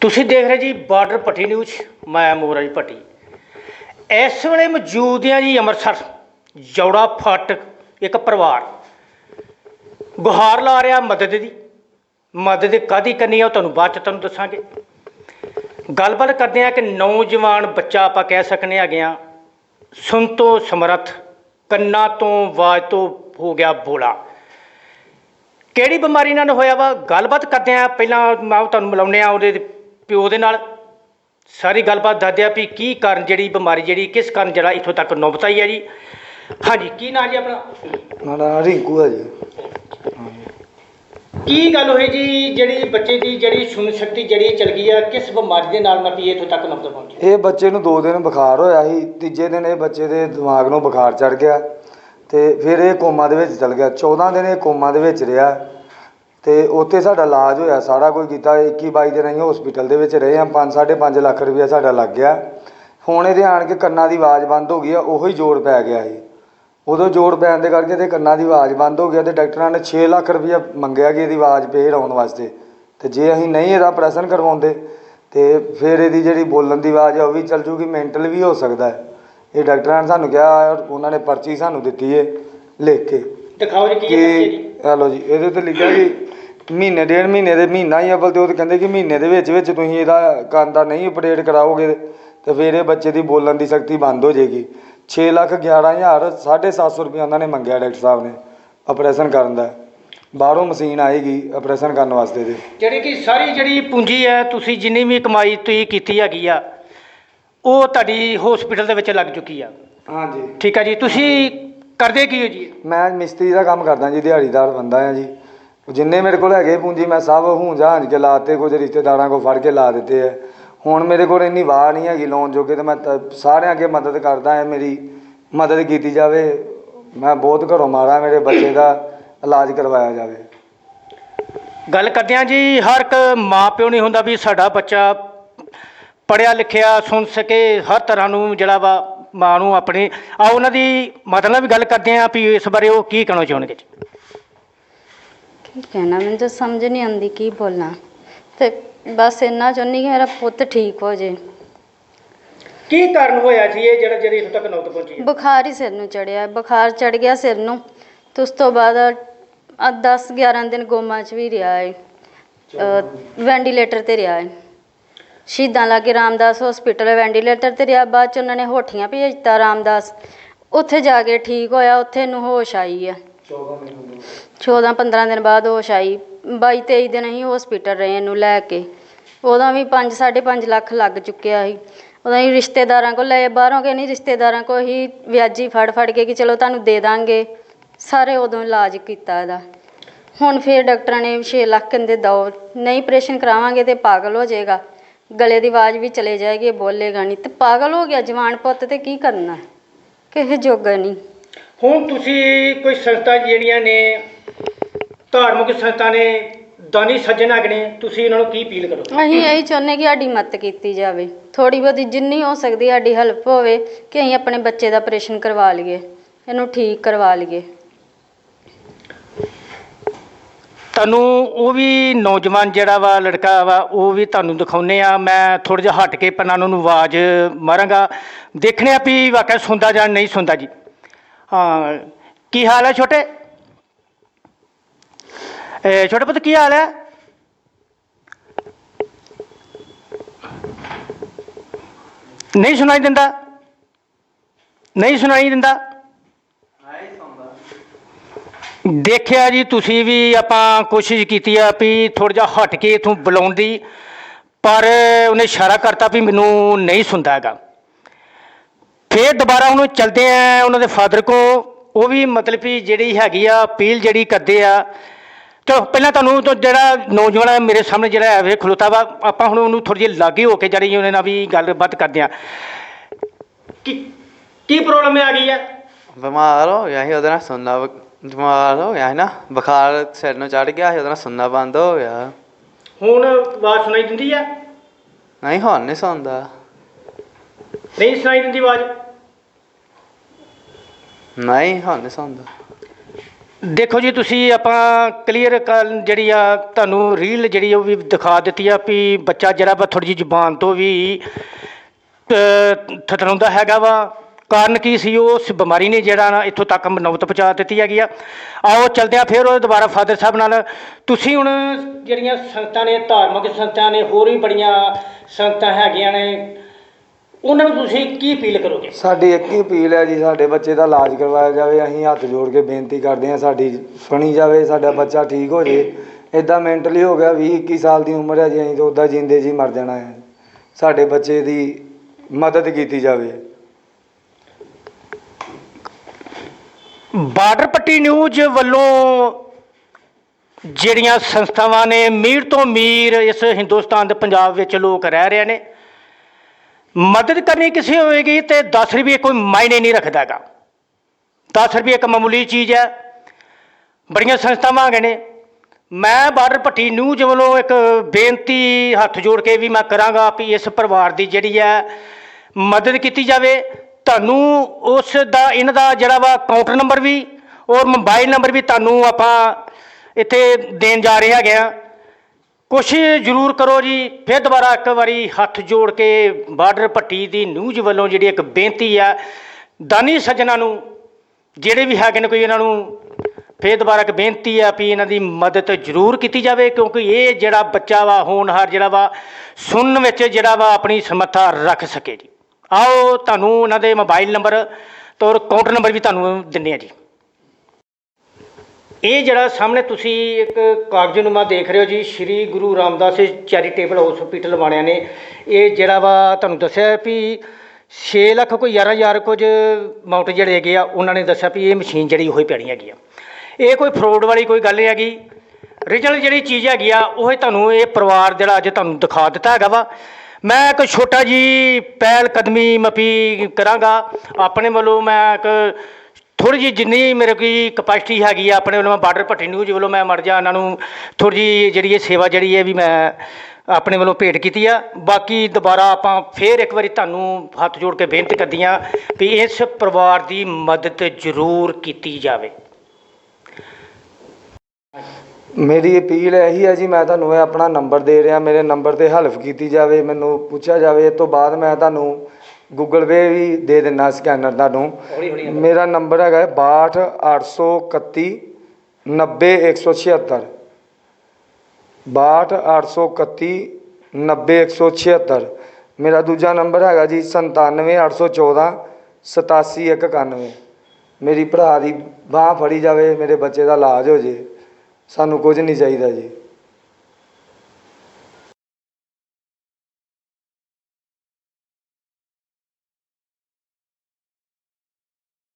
ਤੁਸੀਂ ਦੇਖ ਰਹੇ ਜੀ ਬਾਰਡਰ ਪੱਟੀ ਨਿਊਜ਼, ਮੈਂ ਮੋਰਾਜ ਪੱਟੀ। ਇਸ ਵੇਲੇ ਮੌਜੂਦ ਹਾਂ ਜੀ ਅੰਮ੍ਰਿਤਸਰ, ਜੌੜਾ ਫਾਟਕ, ਇੱਕ ਪਰਿਵਾਰ। ਗੁਹਾਰ ਲਾ ਰਿਹਾ ਮਦਦ ਦੀ। ਮਦਦ ਕਾਦੀ ਕਰਨੀ ਆ ਉਹ ਤੁਹਾਨੂੰ ਬਾਅਦ ਚ ਤੁਹਾਨੂੰ ਦੱਸਾਂਗੇ। ਗੱਲਬਾਤ ਕਰਦੇ ਆ ਕਿ ਨੌਜਵਾਨ ਬੱਚਾ ਆਪਾਂ ਕਹਿ ਸਕਨੇ ਹੈਗੇ ਆ ਸੁਣ ਤੋਂ ਸਮਰੱਥ, ਕੰਨਾਂ ਤੋਂ ਆਵਾਜ਼ ਤੋਂ ਹੋ ਗਿਆ ਬੋਲਾ। ਕਿਹੜੀ ਬਿਮਾਰੀ ਨਾਲ ਹੋਇਆ ਵਾ? ਗੱਲਬਾਤ ਕਰਦੇ ਆ ਪਹਿਲਾਂ ਮੈਂ ਤੁਹਾਨੂੰ ਮਿਲਾਉਂਦੇ ਆ ਉਹਦੇ ਪਿਓ ਦੇ ਨਾਲ ਸਾਰੀ ਗੱਲਬਾਤ ਦੱਸਦੇ ਆ ਵੀ ਕੀ ਕਾਰਨ ਜਿਹੜੀ ਬਿਮਾਰੀ ਜਿਹੜੀ ਕਿਸ ਕਾਰਨ ਜਿਹੜਾ ਇੱਥੋਂ ਤੱਕ ਨੌਬਤ ਆਈ ਹੈ ਜੀ। ਹਾਂਜੀ ਕੀ ਨਾਂ ਜੀ ਆਪਣਾ? ਮੇਰਾ ਰਿੰਕੂ ਹੈ ਜੀ। ਕੀ ਗੱਲ ਹੋਈ ਜੀ ਜਿਹੜੀ ਬੱਚੇ ਦੀ ਜਿਹੜੀ ਸੁਣ ਸ਼ਕਤੀ ਜਿਹੜੀ ਚਲ ਗਈ ਆ ਕਿਸ ਬਿਮਾਰੀ ਦੇ ਨਾਲ ਮੈਂ ਵੀ ਇੱਥੋਂ ਤੱਕ ਨੌਬਤ ਪਹੁੰਚੀ? ਇਹ ਬੱਚੇ ਨੂੰ 2 ਦਿਨ ਬੁਖਾਰ ਹੋਇਆ ਸੀ ਤੀਜੇ ਦਿਨ ਇਹ ਬੱਚੇ ਦੇ ਦਿਮਾਗ ਨੂੰ ਬੁਖਾਰ ਚੜ ਗਿਆ ਤੇ ਫਿਰ ਇਹ ਕੋਮਾ ਦੇ ਵਿੱਚ ਚਲ ਗਿਆ। 14 ਦਿਨ ਇਹ ਕੋਮਾ ਦੇ ਵਿੱਚ ਰਿਹਾ। ਤੇ ਉੱਥੇ ਸਾਡਾ ਇਲਾਜ ਹੋਇਆ ਸਾਰਾ ਕੁਝ ਕੀਤਾ। 21 22 ਦਿਨ ਅਸੀਂ ਹਸਪੀਟਲ ਦੇ ਵਿੱਚ ਰਹੇ ਹਾਂ 5 5.5 ਲੱਖ ਰੁਪਇਆ ਸਾਡਾ ਲੱਗ ਗਿਆ। ਹੁਣ ਇਹਦੇ ਆਣ ਕੇ ਕੰਨਾਂ ਦੀ ਆਵਾਜ਼ ਬੰਦ ਹੋ ਗਈ ਆ ਉਹੀ ਜੋੜ ਪੈ ਗਿਆ ਸੀ ਉਦੋਂ ਜੋੜ ਪੈਣ ਦੇ ਕਰਕੇ ਤੇ ਕੰਨਾਂ ਦੀ ਆਵਾਜ਼ ਬੰਦ ਹੋ ਗਿਆ ਤੇ ਡਾਕਟਰਾਂ ਨੇ 6 ਲੱਖ ਰੁਪਇਆ ਮੰਗਿਆ ਕਿ ਇਹਦੀ ਆਵਾਜ਼ ਫੇਰ ਆਉਣ ਵਾਸਤੇ। ਤੇ ਜੇ ਅਸੀਂ ਨਹੀਂ ਇਹਦਾ ਆਪਰੇਸ਼ਨ ਕਰਵਾਉਂਦੇ ਤੇ ਫਿਰ ਇਹਦੀ ਜਿਹੜੀ ਬੋਲਣ ਦੀ ਆਵਾਜ਼ ਆ ਉਹ ਵੀ ਚੱਲ ਜੂਗੀ ਮੈਂਟਲ ਵੀ ਹੋ ਸਕਦਾ ਹੈ। ਇਹ ਡਾਕਟਰਾਂ ਨੇ ਸਾਨੂੰ ਕਿਹਾ ਔਰ ਉਹਨਾਂ ਨੇ ਪਰਚੀ ਸਾਨੂੰ ਦਿੱਤੀ ਹੈ ਲਿਖ ਕੇ। ਦਿਖਾਓ ਜੀ ਕੀ ਹੈ ਹਲੋ ਜੀ ਇਹਦੇ ਤੇ ਲਿਖਿਆ ਕਿ ਮਹੀਨੇ ਡੇਢ ਮਹੀਨੇ ਦੇ ਮਹੀਨਾ ਹੀ ਅਵਲ ਤੇ ਉਹ ਤੇ ਕਹਿੰਦੇ ਕਿ ਮਹੀਨੇ ਦੇ ਵਿੱਚ ਵਿੱਚ ਤੁਸੀਂ ਇਹਦਾ ਕੰਨ ਦਾ ਨਹੀਂ ਅਪਡੇਟ ਕਰਾਓਗੇ ਤੇ ਫਿਰ ਇਹ ਬੱਚੇ ਦੀ ਬੋਲਣ ਦੀ ਸ਼ਕਤੀ ਬੰਦ ਹੋ ਜਾਏਗੀ। 6 ਲੱਖ 11000 750 ਰੁਪਏ ਉਹਨਾਂ ਨੇ ਮੰਗਿਆ ਡਾਕਟਰ ਸਾਹਿਬ ਨੇ ਆਪਰੇਸ਼ਨ ਕਰਨ ਦਾ। ਬਾਹਰੋਂ ਮਸ਼ੀਨ ਆਏਗੀ ਆਪਰੇਸ਼ਨ ਕਰਨ ਵਾਸਤੇ ਤੇ। ਜਿਹੜੀ ਕਿ ਸਾਰੀ ਜਿਹੜੀ ਪੂੰਜੀ ਹੈ ਤੁਸੀਂ ਜਿੰਨੀ ਵੀ ਕਮਾਈ ਤੁਸੀਂ ਕੀਤੀ ਹੈਗੀ ਆ ਉਹ ਤੁਹਾਡੀ ਹਸਪੀਟਲ ਦੇ ਵਿੱਚ ਲੱਗ ਚੁੱਕੀ ਆ। ਹਾਂਜੀ। ਠੀਕ ਆ ਜੀ ਤੁਸੀਂ ਕਰਦੇ ਕੀ ਹੋ ਜੀ? ਮੈਂ ਮਿਸਤਰੀ ਦਾ ਕੰਮ ਕਰਦਾ ਜੀ ਦਿਹਾੜੀਦਾਰ ਬੰਦਾ ਆ ਜੀ। ਜਿੰਨੇ ਮੇਰੇ ਕੋਲ ਹੈਗੇ ਪੂੰਜੀ, ਮੈਂ ਸਭ ਹੂੰ ਜਹਾਜ਼ ਕੇ ਲਾਤੇ, ਕੁਝ ਰਿਸ਼ਤੇਦਾਰਾਂ ਕੋਲ ਫੜ ਕੇ ਲਾ ਦਿੱਤੇ ਆ ਹੁਣ ਮੇਰੇ ਕੋਲ ਇੰਨੀ ਵਾਹ ਨਹੀਂ ਹੈਗੀ ਲੋਨ ਜੋਗੇ ਤੇ ਮੈਂ ਤ- ਸਾਰਿਆਂ ਅੱਗੇ ਮਦਦ ਕਰਦਾ ਹਾਂ ਮੇਰੀ ਮਦਦ ਕੀਤੀ ਜਾਵੇ। ਮੈਂ ਬਹੁਤ ਘਰੋਂ ਮਾਰਾ ਮੇਰੇ ਬੱਚੇ ਦਾ ਇਲਾਜ ਕਰਵਾਇਆ ਜਾਵੇ। ਗੱਲ ਕਰਦੇ ਆ ਜੀ, ਹਰ ਇੱਕ ਮਾਂ ਪਿਓ ਨਹੀਂ ਹੁੰਦਾ ਵੀ ਸਾਡਾ ਬੱਚਾ ਪੜਿਆ ਲਿਖਿਆ, ਸੁਣ ਸਕੇ, ਹਰ ਤਰ੍ਹਾਂ ਨੂੰ ਜਿਹੜਾ ਵਾ ਮਾਂ ਨੂੰ ਆਪਣੀ ਆ ਉਹਨਾਂ ਦੀ ਮਤਲਬ ਵੀ ਗੱਲ ਕਰਦੇ ਆ ਵੀ ਇਸ ਬਾਰੇ ਉਹ ਕੀ ਕਹਿਣਾ ਚਾਹੁੰਦੇ ਜੀ? ਕੀ ਕਹਿਣਾ ਮੈਨੂੰ ਤਾਂ ਸਮਝ ਨਹੀਂ ਆਉਂਦੀ ਕੀ ਬੋਲਾਂ। ਤੇ ਬਸ ਇੰਨਾ ਚਾਹੁੰਦੀ ਕਿ ਮੇਰਾ ਪੁੱਤ ਠੀਕ ਹੋ ਜੇ। ਕੀ ਕਾਰਨ ਹੋਇਆ ਜੀ ਇਹ ਜਿਹੜਾ ਜਿਹੜੀ ਇੱਥੋਂ ਤੱਕ ਨੌਬਤ ਪਹੁੰਚੀ ਹੈ? ਬੁਖਾਰ ਹੀ ਸਿਰ ਨੂੰ ਚੜਿਆ ਬੁਖਾਰ ਚੜ ਗਿਆ ਸਿਰ ਨੂੰ। ਤੇ ਉਸ ਤੋਂ ਬਾਅਦ ਆ 10 11 ਦਿਨ ਗੋਮਾ ਚ ਵੀ ਰਿਹਾ ਹੈ ਵੈਂਟੀਲੇਟਰ ਤੇ ਰਿਹਾ ਹੈ ਸ਼ਹੀਦਾਂ ਲਾਗੇ ਰਾਮਦਾਸ ਹਸਪੀਟਲ ਵੈਂਟੀਲੇਟਰ ਤੇ ਰਿਹਾ ਬਾਅਦ ਚ ਉਹਨਾਂ ਨੇ ਹੋਠੀਆਂ ਭੇਜਤਾ ਰਾਮਦਾਸ। ਉੱਥੇ ਜਾ ਕੇ ਠੀਕ ਹੋਇਆ ਉੱਥੇ ਨੂੰ ਹੋਸ਼ ਆਈ ਆ। 14 15 ਦਿਨ ਬਾਅਦ ਹੋਸ਼ ਆਈ। ਬਾਈ, ਤੇਈ ਦਿਨ ਅਸੀਂ ਹੋਸਪਿਟਲ ਰਹੇ ਇਹਨੂੰ ਲੈ ਕੇ। ਉਹਦਾ ਵੀ 5 5.5 ਲੱਖ ਲੱਗ ਚੁੱਕਿਆ ਸੀ। ਉਹਦਾ ਹੀ ਰਿਸ਼ਤੇਦਾਰਾਂ ਕੋਲ ਲਏ, ਬਾਹਰੋਂ ਕੇ ਨਹੀਂ ਰਿਸ਼ਤੇਦਾਰਾਂ ਕੋਲ ਹੀ ਵਿਆਜੀ ਫੜ ਫੜ ਕੇ ਕਿ ਚਲੋ ਤੁਹਾਨੂੰ ਦੇ ਦਾਂਗੇ। ਸਾਰੇ ਉਦੋਂ ਇਲਾਜ ਕੀਤਾ ਇਹਦਾ। ਹੁਣ ਫਿਰ ਡਾਕਟਰਾਂ ਨੇ 6 ਲੱਖ ਕਹਿੰਦੇ ਦੋ ਨਹੀਂ ਆਪਰੇਸ਼ਨ ਕਰਾਵਾਂਗੇ ਤੇ ਪਾਗਲ ਹੋ ਜਾਏਗਾ। ਗਲੇ ਦੀ ਆਵਾਜ਼ ਵੀ ਚਲੇ ਜਾਏਗੀ ਬੋਲੇਗਾ ਨਹੀਂ ਤੇ ਪਾਗਲ ਹੋ ਗਿਆ, ਜਵਾਨ ਪੁੱਤ ਤੇ ਕੀ ਕਰਨਾ? ਕਿਸੇ ਜੋਗਾ ਨਹੀਂ ਹੁਣ ਤੁਸੀਂ ਕੋਈ ਸੰਸਥਾ ਜਿਹੜੀਆਂ ਨੇ ਧਾਰਮਿਕ ਸੰਸਥਾ ਨੇ ਦਾਨੀ ਸੱਜਣ ਹੈਗੇ ਨੇ ਤੁਸੀਂ ਉਹਨਾਂ ਨੂੰ ਕੀ ਅਪੀਲ ਕਰੋ ਅਸੀਂ ਇਹੀ ਚਾਹੁੰਦੇ ਕਿ ਸਾਡੀ ਮਦਦ ਕੀਤੀ ਜਾਵੇ। ਥੋੜੀ ਬਹੁਤੀ ਜਿੰਨੀ ਹੋ ਸਕਦੀ ਸਾਡੀ ਹੈਲਪ ਹੋਵੇ ਕਿ ਅਸੀਂ ਆਪਣੇ ਬੱਚੇ ਦਾ ਆਪਰੇਸ਼ਨ ਕਰਵਾ ਲਈਏ ਇਹਨੂੰ ਠੀਕ ਕਰਵਾ ਲਈਏ। ਤੁਹਾਨੂੰ ਉਹ ਵੀ ਨੌਜਵਾਨ ਜਿਹੜਾ ਵਾ ਲੜਕਾ ਵਾ ਉਹ ਵੀ ਤੁਹਾਨੂੰ ਦਿਖਾਉਨੇ ਆ ਮੈਂ ਥੋੜਾ ਜਿਹਾ ਹਟ ਕੇ ਪਹਿਲਾਂ ਉਹਨਾਂ ਨੂੰ ਆਵਾਜ਼ ਮਾਰਾਂਗਾ। ਦੇਖਣੇ ਆ ਵੀ ਵਾਕਿਆ ਸੁਣਦਾ ਜਾਂ ਨਹੀਂ ਸੁਣਦਾ ਜੀ। ਹਾਂ ਕੀ ਹਾਲ ਹੈ ਛੋਟੇ? ਇਹ ਛੋਟੇ ਪੁੱਤ, ਕੀ ਹਾਲ ਹੈ? ਨਹੀਂ ਸੁਣਾਈ ਦਿੰਦਾ। ਨਹੀਂ ਸੁਣਾਈ ਦਿੰਦਾ। ਦੇਖਿਆ ਜੀ, ਤੁਸੀਂ ਵੀ ਆਪਾਂ ਕੋਸ਼ਿਸ਼ ਕੀਤੀ ਆ ਵੀ ਥੋੜਾ ਜਿਹਾ ਹਟ ਕੇ ਇਥੋਂ ਬੁਲਾਉਣ ਦੀ, ਪਰ ਉਹਨੇ ਇਸ਼ਾਰਾ ਕਰਤਾ ਵੀ ਮੈਨੂੰ ਨਹੀਂ ਸੁਣਦਾ ਹੈਗਾ। ਫੇਰ ਦੁਬਾਰਾ ਉਹਨੂੰ ਚਲਦੇ ਆ ਉਹਨਾਂ ਦੇ ਫਾਦਰ ਕੋ ਉਹ ਵੀ ਮਤਲਬ ਵੀ ਜਿਹੜੀ ਹੈਗੀ ਆ, ਅਪੀਲ ਜਿਹੜੀ ਕਰਦੇ ਆ ਚਲੋ ਪਹਿਲਾਂ ਤੁਹਾਨੂੰ ਤਾਂ ਜਿਹੜਾ ਨੌਜਵਾਨ ਹੈ ਮੇਰੇ ਸਾਹਮਣੇ ਜਿਹੜਾ ਹੈ ਵੇ ਖਲੋਤਾ ਵਾ ਆਪਾਂ ਹੁਣ ਉਹਨੂੰ ਥੋੜੀ ਜਿਹੀ ਲਾਗੇ ਹੋ ਕੇ ਜਿਹੜੀ ਉਹਨੇ ਨਾਲ ਵੀ ਗੱਲਬਾਤ ਕਰਦੇ ਆ ਕੀ ਕੀ ਪ੍ਰੋਬਲਮ ਆ ਗਈ ਆ ਬਿਮਾਰ ਹੋ ਗਿਆ ਸੀ ਉਹਦੇ ਨਾਲ ਸੁਣਨਾ ਬਿਮਾਰ ਹੋ ਗਿਆ ਸੀ ਨਾ ਬੁਖਾਰ ਸਿਰ ਨੂੰ ਚੜ ਗਿਆ ਸੀ ਉਹਦੇ ਨਾਲ ਸੁਣਨਾ ਬੰਦ ਹੋ ਗਿਆ। ਹੁਣ ਆਵਾਜ਼ ਸੁਣਾਈ ਦਿੰਦੀ ਆ ਨਹੀਂ ਹੁਣ ਨਹੀਂ ਸੁਣਦਾ। ਨਹੀਂ ਸੁਣਾਈ ਦਿੰਦੀ ਆਵਾਜ਼? ਨਹੀਂ ਹੁਣ ਨਹੀਂ ਸੁਣਦਾ। ਦੇਖੋ ਜੀ, ਤੁਸੀਂ ਆਪਾਂ ਕਲੀਅਰ ਜਿਹੜੀ ਆ, ਤੁਹਾਨੂੰ ਰੀਲ ਜਿਹੜੀ ਉਹ ਵੀ ਦਿਖਾ ਦਿੱਤੀ ਆ ਵੀ ਬੱਚਾ ਜਿਹੜਾ ਵਾ ਥੋੜੀ ਜਿਹੀ ਜ਼ੁਬਾਨ ਤੋਂ ਵੀ ਥਤਰਾਉਂਦਾ ਹੈਗਾ ਵਾ। ਕਾਰਨ ਕੀ ਸੀ? ਉਸ ਬਿਮਾਰੀ ਨੇ ਜਿਹੜਾ ਨਾ ਇੱਥੋਂ ਤੱਕ ਨੌਬਤ ਪਹੁੰਚਾ ਦਿੱਤੀ ਹੈਗੀ ਆ। ਆਓ ਚਲਦੇ ਆ ਫਿਰ ਉਹ ਦੁਬਾਰਾ ਫਾਦਰ ਸਾਹਿਬ ਨਾਲ। ਤੁਸੀਂ ਹੁਣ ਜਿਹੜੀਆਂ ਸੰਗਤਾਂ ਨੇ, ਧਾਰਮਿਕ ਸੰਗਤਾਂ ਨੇ, ਹੋਰ ਵੀ ਬੜੀਆਂ ਸੰਗਤਾਂ ਹੈਗੀਆਂ ਨੇ ਉਹਨਾਂ ਨੂੰ ਤੁਸੀਂ ਕੀ ਅਪੀਲ ਕਰੋਗੇ? ਸਾਡੀ ਇੱਕ ਹੀ ਅਪੀਲ ਹੈ ਜੀ ਸਾਡੇ ਬੱਚੇ ਦਾ ਇਲਾਜ ਕਰਵਾਇਆ ਜਾਵੇ ਅਸੀਂ ਹੱਥ ਜੋੜ ਕੇ ਬੇਨਤੀ ਕਰਦੇ ਹਾਂ ਸਾਡੀ ਸੁਣੀ ਜਾਵੇ ਸਾਡਾ ਬੱਚਾ ਠੀਕ ਹੋ ਜੇ। ਇਦਾਂ ਮੈਂਟਲੀ ਹੋ ਗਿਆ 20 21 ਸਾਲ ਦੀ ਉਮਰ ਹੈ ਜੀ ਅਸੀਂ ਤਾਂ ਉੱਦਾਂ ਜਿੰਦੇ ਜੀ ਮਰ ਜਾਣਾ ਹੈ। ਸਾਡੇ ਬੱਚੇ ਦੀ ਮਦਦ ਕੀਤੀ ਜਾਵੇ। ਬਾਰਡਰ ਪੱਟੀ ਨਿਊਜ਼ ਵੱਲੋਂ ਜਿਹੜੀਆਂ ਸੰਸਥਾਵਾਂ ਨੇ ਮੀਰ ਤੋਂ ਮੀਰ ਇਸ ਹਿੰਦੁਸਤਾਨ ਦੇ ਪੰਜਾਬ ਵਿੱਚ ਲੋਕ ਰਹਿ ਰਹੇ ਨੇ ਮਦਦ ਕਰਨੀ ਕਿਸੇ ਹੋਵੇਗੀ ਤੇ 10 ਰੁਪਏ ਕੋਈ ਮਾਇਨੇ ਨਹੀਂ ਰੱਖਦਾਗਾ। 10 ਰੁਪਏ ਇੱਕ ਮਾਮੂਲੀ ਚੀਜ਼ ਹੈ। ਬੜੀਆਂ ਸੰਸਥਾਵਾਂ ਹੈਗੇ ਨੇ। ਮੈਂ ਬਾਰਡਰ ਪੱਟੀ ਨਿਊਜ਼ ਵੱਲੋਂ ਇੱਕ ਬੇਨਤੀ ਹੱਥ ਜੋੜ ਕੇ ਵੀ ਮੈਂ ਕਰਾਂਗਾ ਵੀ ਇਸ ਪਰਿਵਾਰ ਦੀ ਜਿਹੜੀ ਹੈ ਮਦਦ ਕੀਤੀ ਜਾਵੇ। ਤੁਹਾਨੂੰ ਉਸ ਦਾ, ਇਹਨਾਂ ਦਾ ਜਿਹੜਾ ਵਾ ਕਾਊਂਟਰ ਨੰਬਰ ਵੀ ਔਰ ਮੋਬਾਈਲ ਨੰਬਰ ਵੀ ਤੁਹਾਨੂੰ ਆਪਾਂ ਇੱਥੇ ਦੇਣ ਜਾ ਰਹੇ ਹੈਗੇ ਆ। ਕੋਸ਼ਿਸ਼ ਜ਼ਰੂਰ ਕਰੋ ਜੀ। ਫਿਰ ਦੁਬਾਰਾ ਇੱਕ ਵਾਰੀ ਹੱਥ ਜੋੜ ਕੇ ਬਾਰਡਰ ਪੱਟੀ ਦੀ ਨਿਊਜ਼ ਵੱਲੋਂ ਜਿਹੜੀ ਇੱਕ ਬੇਨਤੀ ਆ, ਦਾਨੀ ਸੱਜਣਾ ਨੂੰ, ਜਿਹੜੇ ਵੀ ਹੈਗੇ ਨੇ ਕੋਈ ਇਹਨਾਂ ਨੂੰ, ਫਿਰ ਦੁਬਾਰਾ ਇੱਕ ਬੇਨਤੀ ਆ ਵੀ ਇਹਨਾਂ ਦੀ ਮਦਦ ਜ਼ਰੂਰ ਕੀਤੀ ਜਾਵੇ, ਕਿਉਂਕਿ ਇਹ ਜਿਹੜਾ ਬੱਚਾ ਵਾ, ਹੋਣਹਾਰ ਜਿਹੜਾ ਵਾ, ਸੁਣਨ ਵਿੱਚ ਜਿਹੜਾ ਵਾ ਆਪਣੀ ਸਮਰੱਥਾ ਰੱਖ ਸਕੇ ਜੀ। ਆਓ ਤੁਹਾਨੂੰ ਉਹਨਾਂ ਦੇ ਮੋਬਾਈਲ ਨੰਬਰ, ਤੇ ਔਰ ਕਾਊਂਟਰ ਨੰਬਰ ਵੀ ਤੁਹਾਨੂੰ ਦਿੰਦੇ ਆ ਜੀ। ਇਹ ਜਿਹੜਾ ਸਾਹਮਣੇ ਤੁਸੀਂ ਇੱਕ ਕਾਗਜ਼ਨੁਮਾ ਦੇਖ ਰਹੇ ਹੋ ਜੀ, ਸ਼੍ਰੀ ਗੁਰੂ ਰਾਮਦਾਸ ਚੈਰੀਟੇਬਲ ਹਸਪੀਟਲ ਵਾਲਿਆਂ ਨੇ। ਇਹ ਜਿਹੜਾ ਵਾ ਤੁਹਾਨੂੰ ਦੱਸਿਆ ਵੀ 6 ਲੱਖ ਕੋਈ 11000 ਕੁਝ ਅਮਾਉਂਟ ਜਿਹੜੇ ਹੈਗੇ ਆ, ਉਹਨਾਂ ਨੇ ਦੱਸਿਆ ਵੀ ਇਹ ਮਸ਼ੀਨ ਜਿਹੜੀ ਉਹੀ ਪੈਣੀ ਹੈਗੀ ਆ। ਇਹ ਕੋਈ ਫਰੋਡ ਵਾਲੀ ਕੋਈ ਗੱਲ ਨਹੀਂ ਹੈਗੀ। ਰੀਜਨਲ ਜਿਹੜੀ ਚੀਜ਼ ਹੈਗੀ ਆ, ਉਹ ਤੁਹਾਨੂੰ ਇਹ ਪਰਿਵਾਰ ਜਿਹੜਾ ਅੱਜ ਤੁਹਾਨੂੰ ਦਿਖਾ ਦਿੱਤਾ ਹੈਗਾ ਵਾ। ਮੈਂ ਇੱਕ ਛੋਟਾ ਜੀ ਪਹਿਲ ਕਦਮੀ ਮਪੀ ਕਰਾਂਗਾ। ਆਪਣੇ ਵੱਲੋਂ ਮੈਂ ਇੱਕ ਥੋੜੀ ਜਿਹੀ ਜਿੰਨੀ ਮੇਰੇ ਕੋਈ ਕਪੈਸਿਟੀ ਹੈਗੀ ਆ, ਆਪਣੇ ਵੱਲੋਂ ਮੈਂ ਬਾਰਡਰ ਭੱਟੀ ਨਿਊਜ਼ ਵੱਲੋਂ ਮੈਂ ਮਰ ਜਾ, ਇਹਨਾਂ ਨੂੰ ਥੋੜੀ ਜਿਹੀ ਜਿਹੜੀ ਇਹ ਸੇਵਾ ਜਿਹੜੀ ਹੈ ਵੀ ਮੈਂ ਆਪਣੇ ਵੱਲੋਂ ਭੇਟ ਕੀਤੀ ਆ। ਬਾਕੀ ਦੁਬਾਰਾ ਆਪਾਂ ਫੇਰ ਇੱਕ ਵਾਰੀ ਤੁਹਾਨੂੰ ਹੱਥ ਜੋੜ ਕੇ ਬੇਨਤੀ ਕਰਦੀ ਆ ਵੀ ਇਸ ਪਰਿਵਾਰ ਦੀ ਮਦਦ ਜ਼ਰੂਰ ਕੀਤੀ ਜਾਵੇ। ਮੇਰੀ ਅਪੀਲ ਇਹੀ ਹੈ ਜੀ, ਮੈਂ ਤੁਹਾਨੂੰ ਇਹ ਆਪਣਾ ਨੰਬਰ ਦੇ ਰਿਹਾ, ਮੇਰੇ ਨੰਬਰ ਤੇ ਹੈਲਪ ਕੀਤੀ ਜਾਵੇ, ਮੈਨੂੰ ਪੁੱਛਿਆ ਜਾਵੇ, ਇਹ ਤੋਂ ਬਾਅਦ ਮੈਂ ਤੁਹਾਨੂੰ ਗੂਗਲ ਪੇ ਵੀ ਦੇ ਦਿੰਦਾ ਸਕੈਨਰ ਤੁਹਾਨੂੰ। ਮੇਰਾ ਨੰਬਰ ਹੈਗਾ 62831 90176 62831 90176 ਮੇਰਾ ਦੂਜਾ ਨੰਬਰ ਹੈਗਾ ਜੀ 97814 87191 ਮੇਰੀ ਭਰਾ ਦੀ ਬਾਹ ਫੜੀ ਜਾਵੇ ਮੇਰੇ ਬੱਚੇ ਦਾ ਇਲਾਜ ਹੋ ਜੇ। ਸਾਨੂੰ ਕੁਝ ਨਹੀਂ ਚਾਹੀਦਾ ਜੀ।